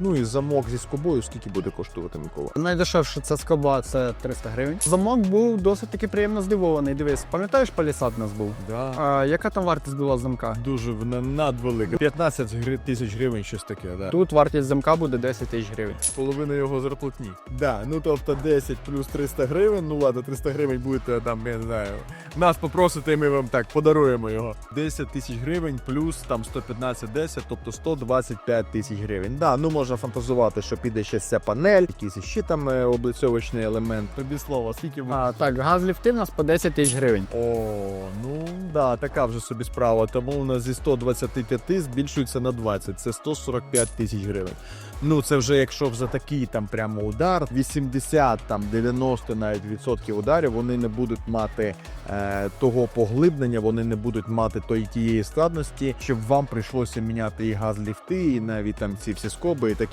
Ну і замок зі скобою, скільки буде коштувати Микола? Найдешевше це скоба, це 300 гривень. Замок був досить таки приємно здивований. Дивись, пам'ятаєш, палісад у нас був? Да. А, яка там вартість була замка? Дуже в- на- надвелика. 15 гри- тисяч гривень, щось таке, да. Тут вартість замка буде 10 тисяч гривень. половина його зарплатні. Да, ну тобто 10 плюс 300 гривень. Ну ладно, 300 гривень будете там, я не знаю. Нас попросите, і ми вам так подаруємо його. 10 тисяч гривень плюс там 115 10, тобто 125 тисяч гривень. Да, ну можна фантазувати, що піде ще ця панель, якийсь ще там е, облицьовочний елемент. Тобі слово, скільки. А, так, газ ліфти в нас по 10 тисяч гривень. О, ну да, така вже собі справа. Тому у нас зі 125 збільшується на 20. Це 145 тисяч гривень. Ну це вже якщо за такий там прямо удар, 80 там 90 навіть відсотків ударів, вони не будуть мати е, того поглиблення, вони не будуть мати тої тієї складності, щоб вам прийшлося міняти і газ ліфти, і навіть там ці всі скоби і